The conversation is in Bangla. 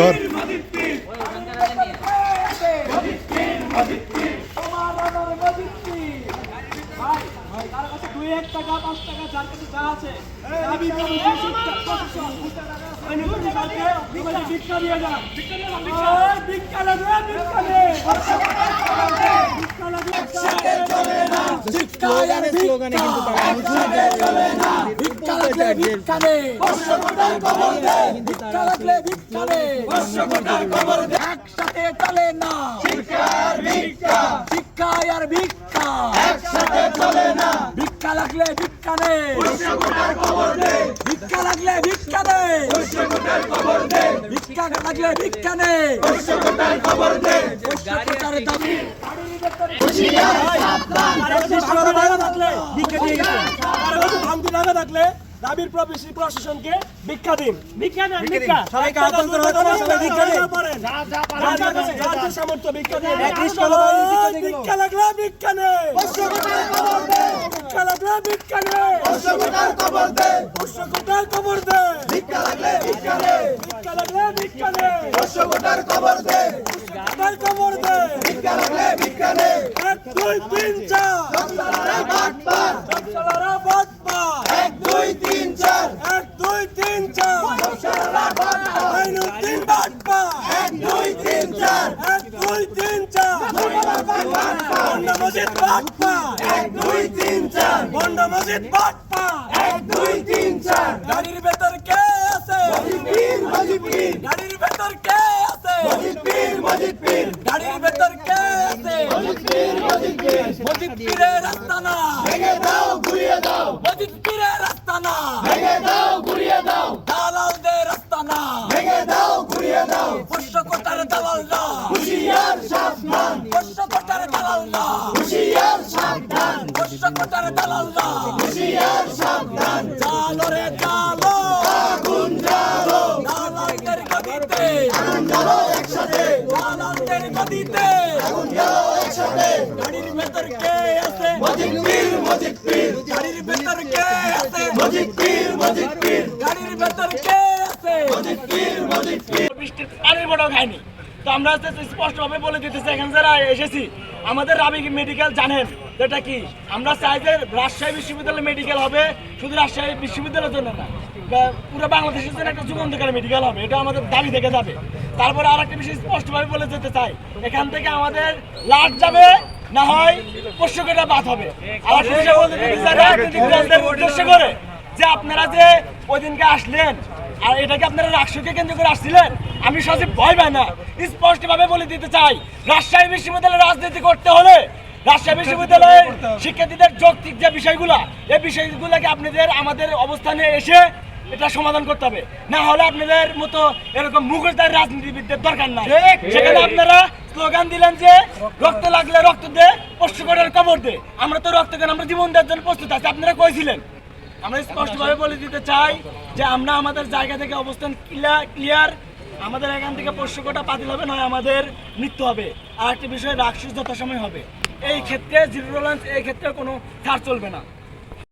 সর স্লোগানে কিন্তু লাগলে ভিক্ষা ভিক্ষা লাগলে ভিক্ষা দে একসাথে চলে না ভিক্ষা আর ভিক্ষা একসাথে চলে না ভিক্ষা লাগলে ভিক্ষা দে ভিক্ষা লাগলে ভিক্ষা দে ভিক্ষা ভিক্ষা দে কোটার দাবি দাবির প্রবেশী প্রশাসনকে ভিক্ষা দিন। ভিক্ষা দেন ভিক্ষা সবাইকে করা হচ্ছে, সবাই ভিক্ষা দিন। যাদের সামর্থ্য ভিক্ষা দিন। একত্রিশ কিলো ভিক্ষা দিন। ভিক্ষা লাগলে ভিক্ষা নেই ভিক্ষা লাগলে ভিক্ষা নেই কোটার খবর দে। ভিক্ষা লাগলে ভিক্ষা নেই ভিক্ষা লাগলে ভিক্ষা নেই কোটার খবর দে। খবর দে। ভিক্ষা লাগলে ভিক্ষা নেই এক দুই তিন চার। সবসালারা বাটপা এক দুই তিন চার এক দুই তিন চার সবসালারা বাটপা আইনুদ্দিন বাটপা এক দুই তিন চার এক দুই তিন চার বন্ড মসজিদ এক দুই তিন চার বন্ড মসজিদ বাটপা এক দুই তিন চার গাড়ির ভেতর কে আছে গাড়ির ভেতর কে আছে গাড়ির ভেতর কে আছে মজিদ পীর মজিদ পীর মজিদ পীরের রাস্তা না ভেঙে দাও ঘুরিয়ে দাও। মজিদ পীরের রাস্তা না ভেঙে দাও দালালদের রাস্তা না ভেঙে দাও ঘুরিয়ে দাও পোষ্য কোটার দালাল না হুশিয়ার সাবধান পোষ্য কোটার দালাল না হুশিয়ার সাবধান পোষ্য কোটার দালাল না। হুশিয়ার সাবধান। জালো রে জালো আগুন জালো দালালদের গদিতে। আগুন জ্বালো একসাথে। দালালদের গদিতে। আগুন জ্বালো একসাথে। গাড়ির ভেতর কে আছে? মজিদ পীর মজিদ পীর। গাড়ির ভেতর কে আছে? মজিদ পীর মজিদ পীর। গাড়ির ভেতর কে আছে? মজিদ পীর মজিদ পীর। বৃষ্টির পানির বড় খায়নি। তো আমরা স্পষ্টভাবে বলে দিতেছি, এখানে যারা এসেছি, আমাদের রাবি মেডিকেল জানেন এটা কি? আমরা চাই যে রাজশাহী বিশ্ববিদ্যালয় মেডিকেল হবে, শুধু রাজশাহী বিশ্ববিদ্যালয়ের জন্য না পুরো বাংলাদেশের জন্য একটা যুগান্তকারী মেডিকেল হবে, এটা আমাদের দাবি থেকে যাবে। তারপরে আর একটা বিষয় স্পষ্টভাবে বলে যেতে চাই, এখান থেকে আমাদের লাট যাবে, না হয় পোষ্যকেটা বাদ হবে। উদ্দেশ্য করে, যে আপনারা যে ওই দিনকে আসলেন, আর এটাকে আপনারা রাষ্ট্রকে কেন্দ্র করে আসছিলেন আমি সজীব ভয় পাই না। স্পষ্ট ভাবে বলে দিতে চাই রাজশাহী বিশ্ববিদ্যালয়ে রাজনীতি করতে হলে রাজশাহী বিশ্ববিদ্যালয়ের শিক্ষার্থীদের যৌক্তিক যে বিষয়গুলো এই বিষয়গুলোকে আপনাদের আমাদের অবস্থানে এসে এটা সমাধান করতে হবে। না হলে আপনাদের মতো এরকম মুখোশধারী রাজনীতিবিদদের দরকার নাই। সেখানে আপনারা স্লোগান দিলেন যে রক্ত লাগলে রক্ত দে করার কবর দে। আমরা তো রক্ত কেন? আমরা জীবন দেওয়ার জন্য প্রস্তুত আছি। আপনারা কইছিলেন। আমরা স্পষ্টভাবে বলে দিতে চাই যে আমরা আমাদের জায়গা থেকে অবস্থান ক্লিয়ার আমাদের এখান থেকে পশ্চিমটা পাতিল হবে, নয় আমাদের মৃত্যু হবে। আর একটি বিষয়, রাক্ষস যথাসময় হবে। এই ক্ষেত্রে জিরো টলারেন্স এই ক্ষেত্রে কোনো ছাড় চলবে না।